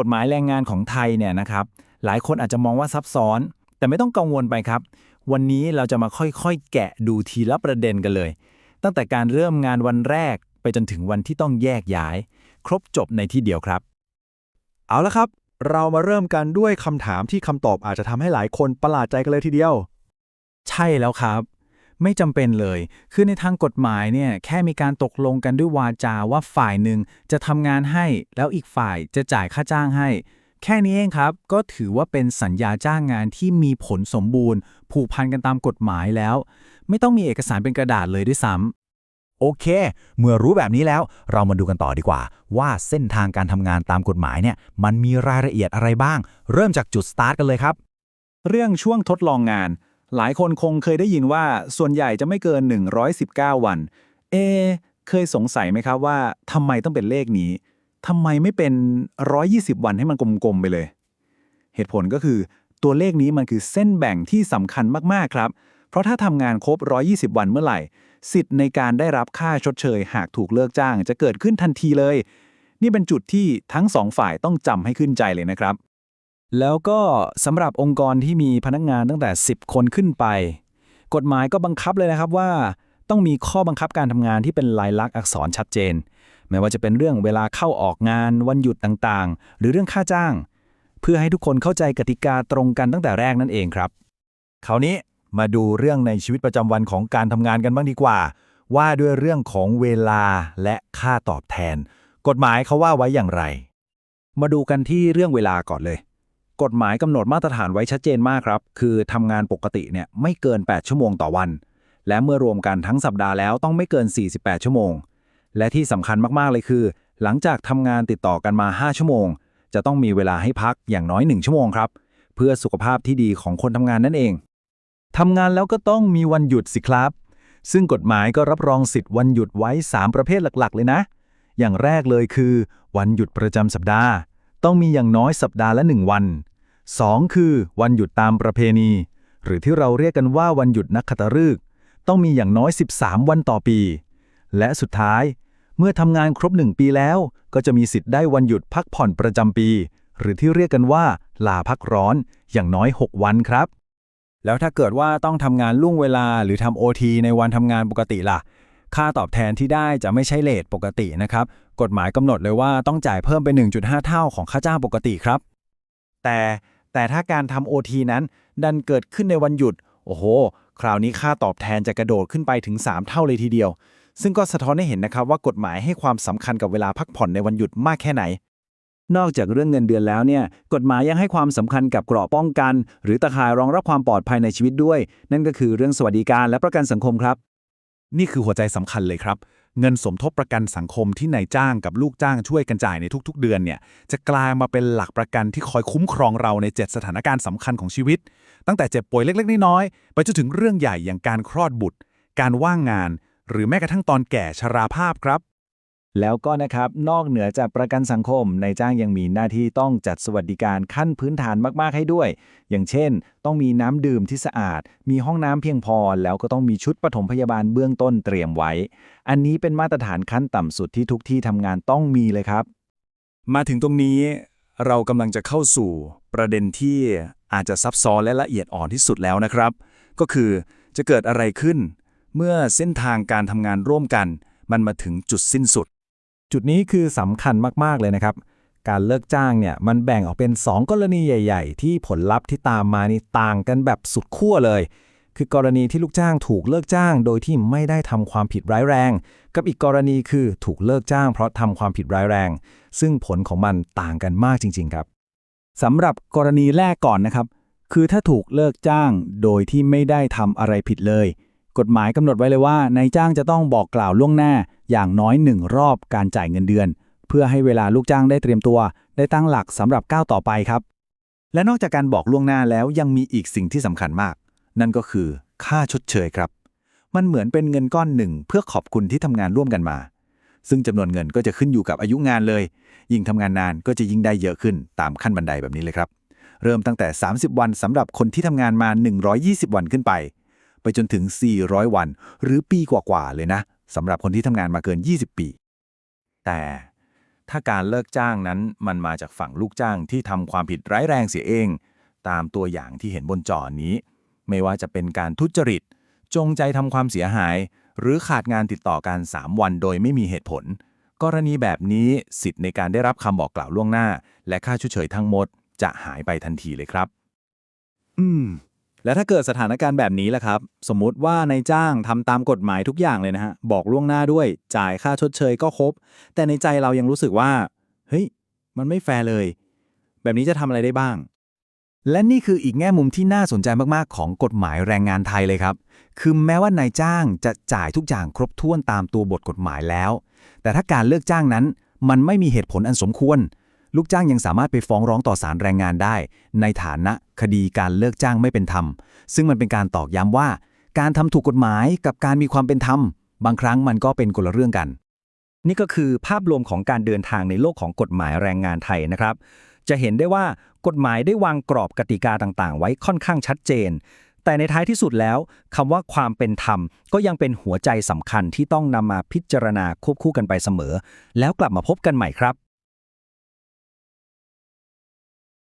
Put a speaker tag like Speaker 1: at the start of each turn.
Speaker 1: กฎหมายแรงงานของไทยเนี่ยนะครับ หลายคนอาจจะมองว่าซับซ้อน แต่ไม่ต้องกังวลไปครับ วันนี้เราจะมาค่อยๆ แกะดูทีละประเด็นกันเลย ตั้งแต่การเริ่มงานวันแรกไปจนถึงวันที่ต้องแยกย้าย ครบจบในที่เดียวครับ
Speaker 2: เอาละครับ เรามาเริ่มกันด้วยคำถามที่คำตอบอาจจะทำให้หลายคนประหลาดใจกันเลยทีเดียว
Speaker 1: ใช่แล้วครับ ไม่จำเป็นเลย คือในทางกฎหมายเนี่ยแค่มีการตกลงกันด้วยวาจาว่าฝ่ายหนึ่งจะทำงานให้ แล้วอีกฝ่ายจะจ่ายค่าจ้างให้ แค่นี้เองครับ ก็ถือว่าเป็นสัญญาจ้างงานที่มีผลสมบูรณ์ ผูกพันกันตามกฎหมายแล้ว ไม่ต้องมีเอกสารเป็นกระดาษเลยด้วยซ้ำ
Speaker 3: โอเค เมื่อรู้แบบนี้แล้วเรามาดูกันต่อดีกว่า ว่าเส้นทางการทำงานตามกฎหมายเนี่ยมันมีรายละเอียดอะไรบ้าง เริ่มจากจุดสตาร์ทกันเลยครับ
Speaker 1: เรื่องช่วงทดลองงาน หลายคนคงเคยได้ยินว่าส่วนใหญ่จะไม่เกิน 119 วัน เอ เคยสงสัยไหมครับว่าทำไมต้องเป็นเลขนี้ทำไมไม่เป็น 120 วันให้มันกลมๆไปเลย เหตุผลก็คือตัวเลขนี้มันคือเส้นแบ่งที่สำคัญมากๆครับ เพราะถ้าทำงานครบ 120 วันเมื่อไหร่ สิทธิ์ในการได้รับค่าชดเชย หากถูกเลิกจ้าง จะเกิดขึ้นทันทีเลย นี่เป็นจุดที่ทั้งสองฝ่ายต้องจำให้ขึ้นใจเลยนะครับ แล้วก็สำหรับองค์กรที่มีพนักงานตั้งแต่ 10 คนขึ้นไป กฎหมายก็บังคับเลยนะครับว่า ต้องมีข้อบังคับการทำงานที่เป็นลายลักษณ์อักษรชัดเจน ไม่ว่าจะเป็นเรื่องเวลาเข้าออกงาน วันหยุดต่างๆ หรือเรื่องค่าจ้าง เพื่อให้ทุกคนเข้าใจกติกาตรงกันตั้งแต่แรกนั่นเองครับ
Speaker 3: คราวนี้มาดูเรื่องในชีวิตประจำวันของการทำงานกันบ้างดีกว่า ว่าด้วยเรื่องของเวลาและค่าตอบแทน กฎหมายเขาว่าไว้อย่างไร
Speaker 1: มาดูกันที่เรื่องเวลาก่อนเลย กฎหมายกำหนดมาตรฐานไว้ชัดเจนมากครับ คือทำงานปกติเนี่ยไม่เกิน 8 ชั่วโมงต่อวัน และเมื่อรวมกันทั้งสัปดาห์แล้วต้องไม่เกิน 48 ชั่วโมง และที่สำคัญมากๆเลยคือ หลังจากทำงานติดต่อกันมา 5 ชั่วโมง จะต้องมีเวลาให้พักอย่างน้อย 1 ชั่วโมงครับ เพื่อสุขภาพที่ดีของคนทำงานนั่นเองทำงานแล้วก็ต้องมีวันหยุดสิครับ ซึ่งกฎหมายก็รับรองสิทธิ์วันหยุดไว้ 3 ประเภทหลักๆ เลยนะ อย่างแรกเลยคือ วันหยุดประจำสัปดาห์ ต้องมีอย่างน้อยสัปดาห์ละ 1 วัน 2. คือวันหยุดตามประเพณี หรือที่เราเรียกกันว่าวันหยุดนักขัตฤกษ์ต้องมีอย่างน้อย 13 วันต่อปี และสุดท้าย เมื่อทำงานครบ 1 ปีแล้ว ก็จะมีสิทธิ์ได้วันหยุดพักผ่อนประจำปี หรือที่เรียกกันว่า ลาพักร้อนอย่างน้อย 6 วันครับ แล้วถ้าเกิดว่าต้องทำงานล่วงเวลาหรือทำโอทีในวันทำงานปกติล่ะ ค่าตอบแทนที่ได้จะไม่ใช่เลทปกตินะครับ กฎหมายกำหนดเลยว่าต้องจ่ายเพิ่มเป็น 1.5 เท่าของค่าจ้างปกติครับ แต่ แต่ถ้าการทำโอทีนั้น ดันเกิดขึ้นในวันหยุด โอ้โห คราวนี้ค่าตอบแทนจะกระโดดขึ้นไปถึง 3 เท่าเลยทีเดียว ซึ่งก็สะท้อนให้เห็นนะครับว่ากฎหมายให้ความสำคัญกับเวลาพักผ่อนในวันหยุดมากแค่ไหนนอกจากเรื่องเงินเดือนแล้วเนี่ยกฎหมายยังให้ความสำคัญกับเกราะป้องกัน หรือตะข่ายรองรับความปลอดภัยในชีวิตด้วย นั่นก็คือเรื่องสวัสดิการและประกันสังคมครับ
Speaker 2: นี่คือหัวใจสำคัญเลยครับ เงินสมทบประกันสังคมที่นายจ้างกับลูกจ้างช่วยกันจ่ายในทุกๆ เดือนเนี่ยจะกลายมาเป็นหลักประกันที่คอยคุ้มครองเราใน 7 สถานการณ์สำคัญของชีวิต ตั้งแต่เจ็บป่วยเล็กๆ น้อยๆไปจนถึงเรื่องใหญ่อย่างการคลอดบุตร การว่างงาน หรือแม้กระทั่งตอนแก่ชราภาพครับ
Speaker 1: แล้วก็นะครับนอกเหนือจากประกันสังคมนายจ้างยังมีหน้าที่ต้องจัดสวัสดิการขั้นพื้นฐานมากๆให้ด้วย อย่างเช่น ต้องมีน้ำดื่มที่สะอาด มีห้องน้ำเพียงพอ แล้วก็ต้องมีชุดปฐมพยาบาลเบื้องต้นเตรียมไว้ อันนี้เป็นมาตรฐานขั้นต่ำสุดที่ทุกที่ทำงานต้องมีเลยครับ
Speaker 2: มาถึงตรงนี้เรากำลังจะเข้าสู่ประเด็นที่อาจจะซับซ้อนและละเอียดอ่อนที่สุดแล้วนะครับ ก็คือจะเกิดอะไรขึ้น เมื่อเส้นทางการทำงานร่วมกัน มันมาถึงจุดสิ้นสุด
Speaker 1: จุดนี้คือสำคัญมาก ๆ เลยนะครับ การเลิกจ้างเนี่ยมันแบ่งออกเป็น 2 กรณีใหญ่ ๆ ที่ผลลัพธ์ที่ตามมานี่ต่างกันแบบสุดขั้วเลย คือกรณีที่ลูกจ้างถูกเลิกจ้าง โดยที่ไม่ได้ทำความผิดร้ายแรง กับอีกกรณีคือถูกเลิกจ้างเพราะทำความผิดร้ายแรง ซึ่งผลของมันต่างกันมากจริง ๆ ครับสำหรับกรณีแรกก่อนนะครับ คือถ้าถูกเลิกจ้างโดยที่ไม่ได้ทำอะไรผิดเลย กฎหมายกำหนดไว้เลยว่านายจ้างจะต้องบอกกล่าวล่วงหน้าอย่างน้อยหนึ่งรอบการจ่ายเงินเดือน เพื่อให้เวลาลูกจ้างได้เตรียมตัว ได้ตั้งหลักสำหรับก้าวต่อไปครับ และนอกจากการบอกล่วงหน้าแล้วยังมีอีกสิ่งที่สำคัญมาก นั่นก็คือค่าชดเชยครับ มันเหมือนเป็นเงินก้อนหนึ่งเพื่อขอบคุณที่ทำงานร่วมกันมา ซึ่งจำนวนเงินก็จะขึ้นอยู่กับอายุงานเลย ยิ่งทำงานนานก็จะยิ่งได้เยอะขึ้นตามขั้นบันไดแบบนี้เลยครับ เริ่มตั้งแต่ 30 วันสำหรับคนที่ทำงานมา 120 วันขึ้นไป ไปจนถึง 400 วัน หรือปีกว่าๆเลยนะสำหรับคนที่ทำงานมาเกิน 20 ปี แต่
Speaker 3: ถ้าการเลิกจ้างนั้นมันมาจากฝั่งลูกจ้างที่ทำความผิดร้ายแรงเสียเอง ตามตัวอย่างที่เห็นบนจอนี้ ไม่ว่าจะเป็นการทุจริต จงใจทำความเสียหาย หรือขาดงานติดต่อกัน 3 วันโดยไม่มีเหตุผล กรณีแบบนี้สิทธิ์ในการได้รับคำบอกกล่าวล่วงหน้า และค่าชดเชยทั้งหมด จะหายไปทันทีเลยครับ
Speaker 4: อืม แล้วถ้าเกิดสถานการณ์แบบนี้ล่ะครับ สมมุติว่านายจ้างทำตามกฎหมายทุกอย่างเลยนะฮะ บอกล่วงหน้าด้วย จ่ายค่าชดเชยก็ครบ แต่ในใจเรายังรู้สึกว่า เฮ้ย มันไม่แฟร์เลย แบบนี้จะทำอะไรได้บ้าง
Speaker 3: และนี่คืออีกแง่มุมที่น่าสนใจมาก ๆ ของกฎหมายแรงงานไทยเลยครับ คือแม้ว่านายจ้างจะจ่ายทุกอย่างครบถ้วนตามตัวบทกฎหมายแล้ว แต่ถ้าการเลิกจ้างนั้น มันไม่มีเหตุผลอันสมควร ลูกจ้างยังสามารถไปฟ้องร้องต่อศาลแรงงานได้ ในฐานะคดีการเลิกจ้างไม่เป็นธรรม ซึ่งมันเป็นการตอกย้ำว่า การทำถูกกฎหมายกับการมีความเป็นธรรม บางครั้งมันก็เป็นคนละเรื่องกัน
Speaker 1: นี่ก็คือภาพรวมของการเดินทางในโลกของกฎหมายแรงงานไทยนะครับ จะเห็นได้ว่ากฎหมายได้วางกรอบกติกาต่างๆ ไว้ค่อนข้างชัดเจน แต่ในท้ายที่สุดแล้วคำว่าความเป็นธรรม ก็ยังเป็นหัวใจสำคัญที่ต้องนำมาพิจารณาควบคู่กันไปเสมอ แล้วกลับมาพบกันใหม่ครับ